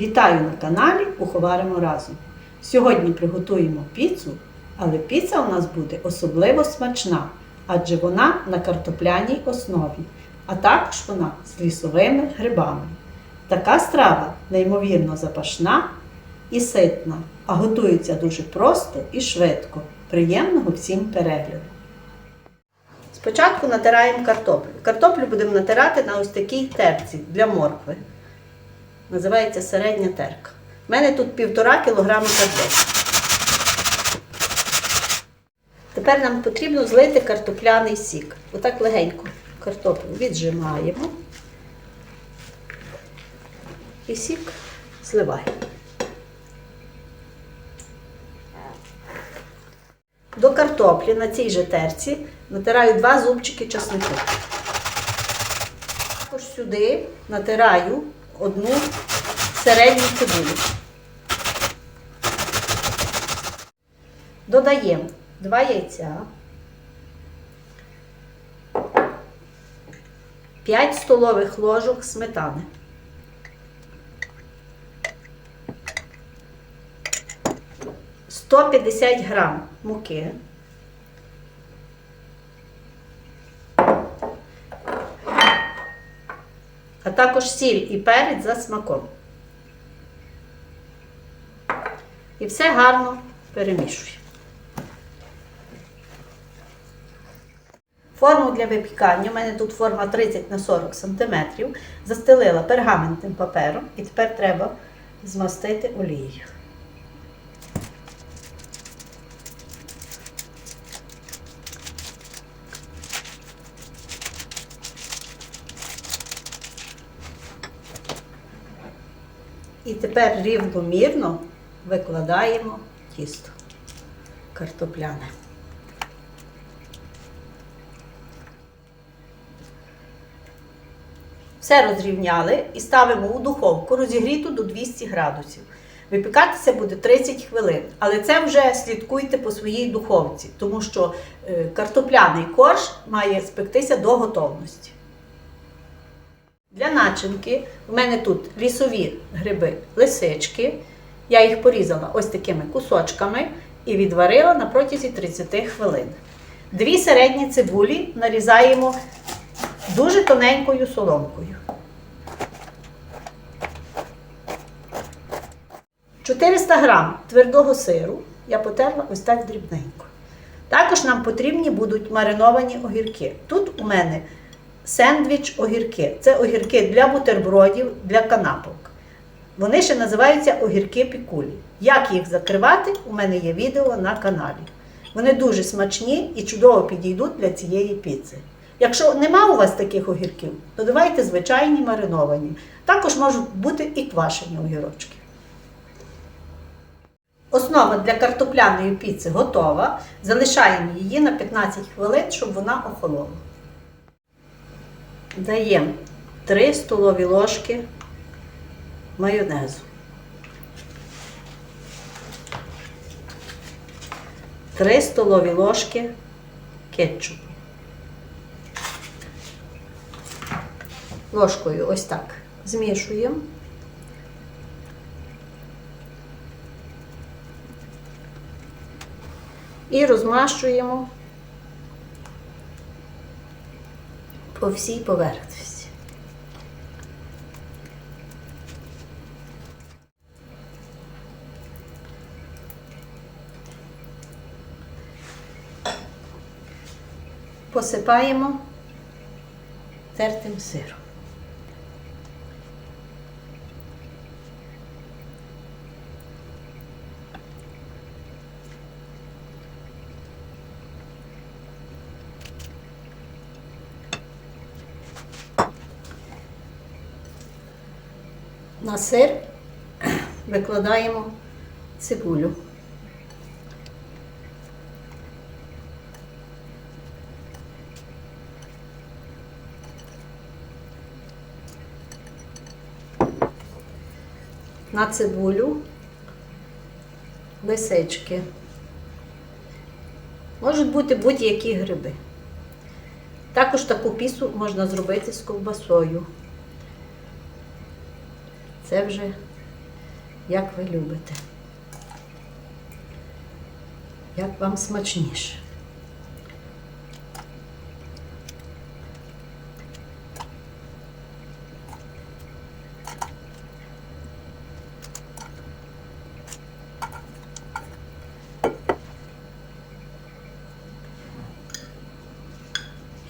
Вітаю на каналі Уховаримо разом. Сьогодні приготуємо піцу, але піца у нас буде особливо смачна, адже вона на картопляній основі, а також вона з лісовими грибами. Така страва неймовірно запашна і ситна, а готується дуже просто і швидко. Приємного всім перегляду! Спочатку натираємо картоплю. Картоплю будемо натирати на ось такій терці для моркви. Називається середня терка. У мене тут півтора кілограми картоплі. Тепер нам потрібно злити картопляний сік. Отак легенько картоплю віджимаємо. І сік зливаємо. До картоплі на цій же терці натираю два зубчики чеснику. Також сюди натираю одну середню цибулю. Додаємо два яйця, 5 столових ложок сметани. Сто п'ятдесят грам муки. Також сіль і перець за смаком. І все гарно перемішуємо. Форму для випікання, у мене тут форма 30 на 40 см, застелила пергаментним папером і тепер треба змастити олією. І тепер рівномірно викладаємо тісто картопляне. Все розрівняли і ставимо у духовку розігріту до 200 градусів. Випікатися буде 30 хвилин, але це вже слідкуйте по своїй духовці, тому що е, картопляний корж має спектися до готовності. Для начинки у мене тут лісові гриби лисички. Я їх порізала ось такими кусочками і відварила на протязі 30 хвилин. Дві середні цибулі нарізаємо дуже тоненькою соломкою. 400 грам твердого сиру я потерла ось так дрібненько. Також нам потрібні будуть мариновані огірки. Тут у мене сендвіч огірки. Це огірки для бутербродів, для канапок. Вони ще називаються огірки пікулі. Як їх закривати, у мене є відео на каналі. Вони дуже смачні і чудово підійдуть для цієї піци. Якщо нема у вас таких огірків, то давайте звичайні мариновані. Також можуть бути і квашені огірочки. Основа для картопляної піци готова. Залишаємо її на 15 хвилин, щоб вона охолола. Даємо 3 столові ложки майонезу. Три столові ложки кетчупу. Ложкою ось так змішуємо. І розмащуємо по всій поверхності. Посипаємо тертим сиром. На сир викладаємо цибулю. На цибулю лисички. Можуть бути будь-які гриби. Також таку пісу можна зробити з ковбасою. Це вже як ви любите. Як вам смачніше.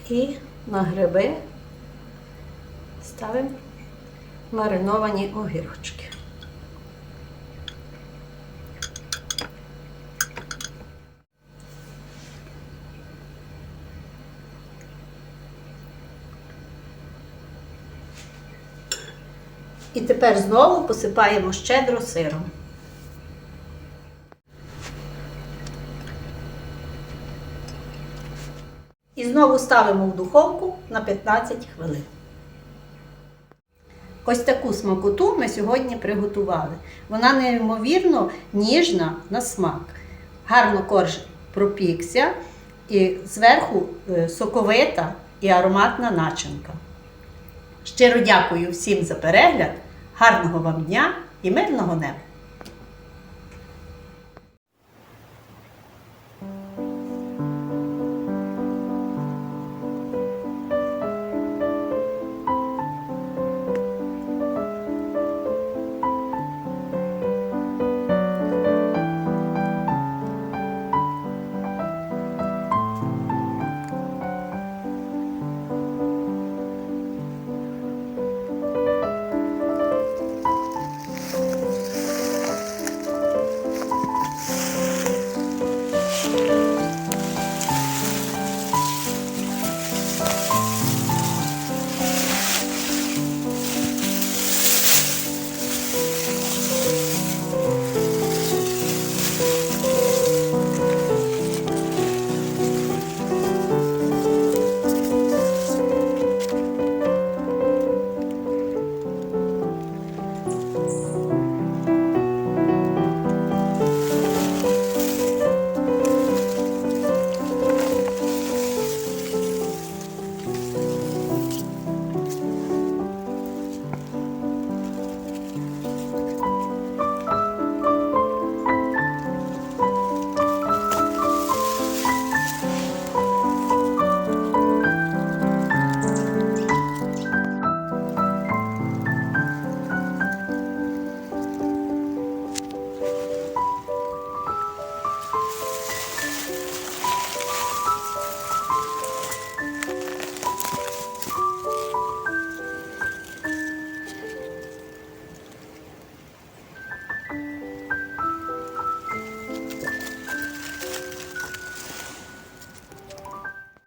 І на гриби ставимо мариновані огірочки. І тепер знову посипаємо щедро сиром. І знову ставимо в духовку на 15 хвилин. Ось таку смакоту ми сьогодні приготували. Вона неймовірно ніжна на смак. Гарно корж пропікся, і зверху е, соковита і ароматна начинка. Щиро дякую всім за перегляд, гарного вам дня і мирного неба!